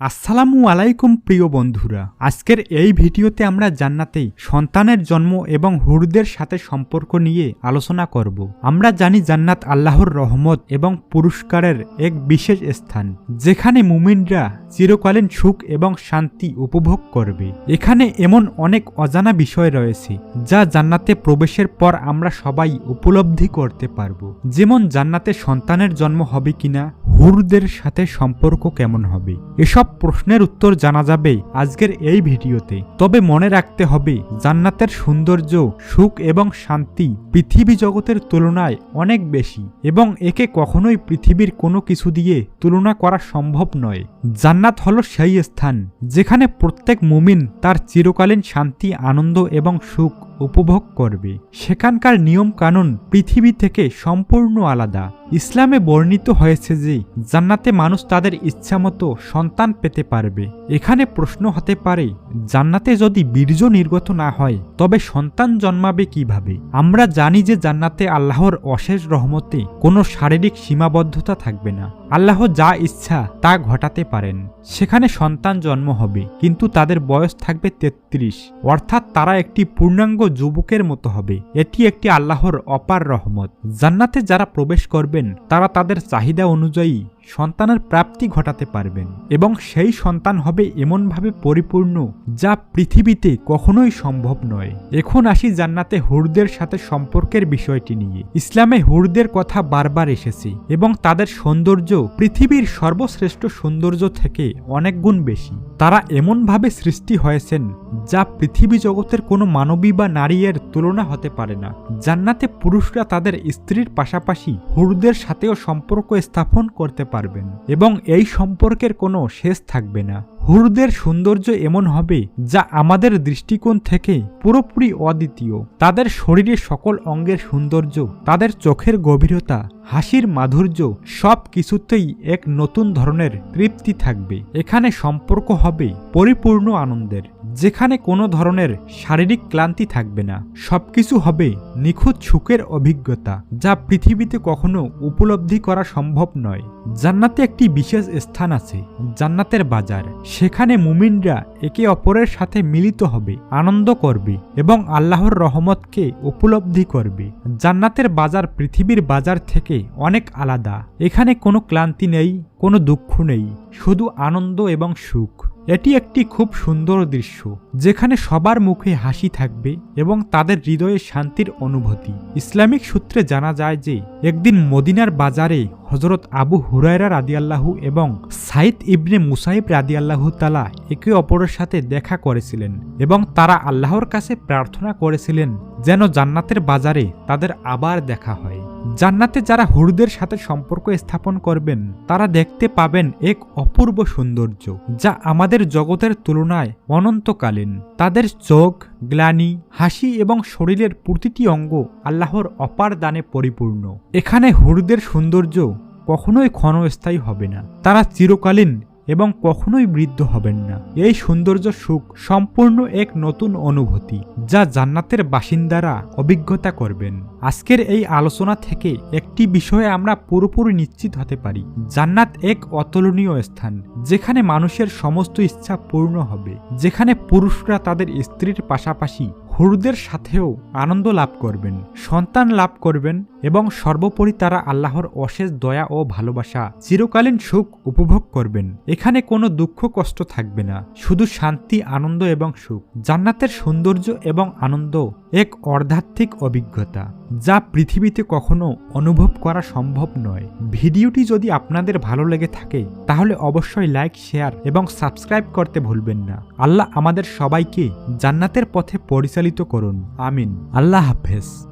আসসালামু আলাইকুম, প্রিয় বন্ধুরা। আজকের এই ভিডিওতে আমরা জান্নাতেই সন্তানের জন্ম এবং হুরদের সাথে সম্পর্ক নিয়ে আলোচনা করব। আমরা জানি জান্নাত আল্লাহর রহমত এবং পুরস্কারের এক বিশেষ স্থান, যেখানে মুমিনরা চিরকালীন সুখ এবং শান্তি উপভোগ করবে। এখানে এমন অনেক অজানা বিষয় রয়েছে, যা জান্নাতে প্রবেশের পর আমরা সবাই উপলব্ধি করতে পারব। যেমন জান্নাতে সন্তানের জন্ম হবে কিনা হুরদের সাথে সম্পর্ক কেমন হবে? এসব প্রশ্নের উত্তর জানা যাবে আজকের এই ভিডিওতে। তবে মনে রাখতে হবে, জান্নাতের সৌন্দর্য, সুখ এবং শান্তি পৃথিবী জগতের তুলনায় অনেক বেশি এবং একে কখনোই পৃথিবীর কোনো কিছু দিয়ে তুলনা করা সম্ভব নয়। জান্নাত হলো সেই স্থান যেখানে প্রত্যেক মুমিন তার চিরকালীন শান্তি, আনন্দ এবং সুখ উপভোগ করবে। সেখানকার নিয়ম কানুন পৃথিবী থেকে সম্পূর্ণ আলাদা। ইসলামে বর্ণিত হয়েছে যে, জান্নাতে মানুষ তাদের ইচ্ছামতো সন্তান পেতে পারবে। এখানে প্রশ্ন হতে পারে, জান্নাতে যদি বীর্য নির্গত না হয়, তবে সন্তান জন্মাবে কীভাবে? আমরা জানি যে জান্নাতে আল্লাহর অশেষ রহমতে কোনো শারীরিক সীমাবদ্ধতা থাকবে না। আল্লাহ যা ইচ্ছা তা ঘটাতে পারেন। সেখানে সন্তান জন্ম হবে, কিন্তু তাদের বয়স থাকবে তেত্রিশ। অর্থাৎ তারা একটি পূর্ণাঙ্গ যুবকের মতো হবে। এটি একটি আল্লাহর অপার রহমত। জান্নাতে যারা প্রবেশ করবেন, তারা তাদের চাহিদা অনুযায়ী সন্তানের প্রাপ্তি ঘটাতে পারবেন এবং সেই সন্তান হবে এমনভাবে পরিপূর্ণ যা পৃথিবীতে কখনোই সম্ভব নয়। এখন আসি জান্নাতে হুরদের সাথে সম্পর্কের বিষয়টি নিয়ে। ইসলামে হুরদের কথা বারবার এসেছে এবং তাদের সৌন্দর্য পৃথিবীর সর্বশ্রেষ্ঠ সৌন্দর্য থেকে অনেক গুণ বেশি। তারা এমনভাবে সৃষ্টি হয়েছেন যা পৃথিবী জগতের কোনো মানবী বা নারীর তুলনা হতে পারে না। জান্নাতে পুরুষরা তাদের স্ত্রীর পাশাপাশি হুরুদের সাথেও সম্পর্ক স্থাপন করতে পারবেন এবং এই সম্পর্কের কোনো শেষ থাকবে না। হুরদের সৌন্দর্য এমন হবে যা আমাদের দৃষ্টিকোণ থেকে পুরোপুরি অদ্বিতীয়। তাদের শরীরের সকল অঙ্গের সৌন্দর্য, তাদের চোখের গভীরতা, হাসির মাধুর্য সব কিছুতেই এক নতুন ধরনের তৃপ্তি থাকবে। এখানে সম্পর্ক হবে পরিপূর্ণ আনন্দের, যেখানে কোনো ধরনের শারীরিক ক্লান্তি থাকবে না। সবকিছু হবে নিখুঁত সুখের অভিজ্ঞতা, যা পৃথিবীতে কখনো উপলব্ধি করা সম্ভব নয়। জান্নাতে একটি বিশেষ স্থান আছে, জান্নাতের বাজার। সেখানে মুমিনরা একে অপরের সাথে মিলিত হবে, আনন্দ করবে এবং আল্লাহর রহমতকে উপলব্ধি করবে। জান্নাতের বাজার পৃথিবীর বাজার থেকে অনেক আলাদা। এখানে কোনো ক্লান্তি নেই, কোনো দুঃখ নেই, শুধু আনন্দ এবং সুখ। এটি একটি খুব সুন্দর দৃশ্য, যেখানে সবার মুখে হাসি থাকবে এবং তাদের হৃদয়ে শান্তির অনুভূতি। ইসলামিক সূত্রে জানা যায় যে, একদিন মদিনার বাজারে হজরত আবু হুরায়রা রাদিয়াল্লাহু এবং সাইদ ইবনে মুসাইব রাদিয়াল্লাহু তালা একে অপরের সাথে দেখা করেছিলেন এবং তারা আল্লাহর কাছে প্রার্থনা করেছিলেন যেন জান্নাতের বাজারে তাদের আবার দেখা হয়। জান্নাতে যারা হুরদের সাথে সম্পর্ক স্থাপন করবেন, তারা দেখতে পাবেন এক অপূর্ব সৌন্দর্য, যা আমাদের জগতের তুলনায় অনন্তকালীন। তাদের চোখ গ্লানি, হাসি এবং শরীরের প্রতিটি অঙ্গ আল্লাহর অপার দানে পরিপূর্ণ। এখানে হুরদের সৌন্দর্য কখনোই ক্ষণস্থায়ী হবে না। তারা চিরকালীন এবং কখনোই বৃদ্ধ হবেন না। এই সৌন্দর্য সুখ সম্পূর্ণ এক নতুন অনুভূতি, যা জান্নাতের বাসিন্দারা অভিজ্ঞতা করবেন। আজকের এই আলোচনা থেকে একটি বিষয়ে আমরা পুরোপুরি নিশ্চিত হতে পারি। জান্নাত এক অতুলনীয় স্থান, যেখানে মানুষের সমস্ত ইচ্ছা পূর্ণ হবে, যেখানে পুরুষরা তাদের স্ত্রীর পাশাপাশি হুরদের সাথেও আনন্দ লাভ করবেন, সন্তান লাভ করবেন এবং সর্বোপরি তারা আল্লাহর অশেষ দয়া ও ভালোবাসা চিরকালীন সুখ উপভোগ করবেন। এখানে কোনো দুঃখ কষ্ট থাকবে না, শুধু শান্তি, আনন্দ এবং সুখ। জান্নাতের সৌন্দর্য এবং আনন্দ এক অর্ধাত্মিক অভিজ্ঞতা, যা পৃথিবীতে কখনো অনুভব করা সম্ভব নয়। ভিডিওটি যদি আপনাদের ভালো লেগে থাকে, তাহলে অবশ্যই লাইক, শেয়ার এবং সাবস্ক্রাইব করতে ভুলবেন না। আল্লাহ আমাদের সবাইকে জান্নাতের পথে পরিচালিত করুন। আমিন। আল্লাহ হাফেজ।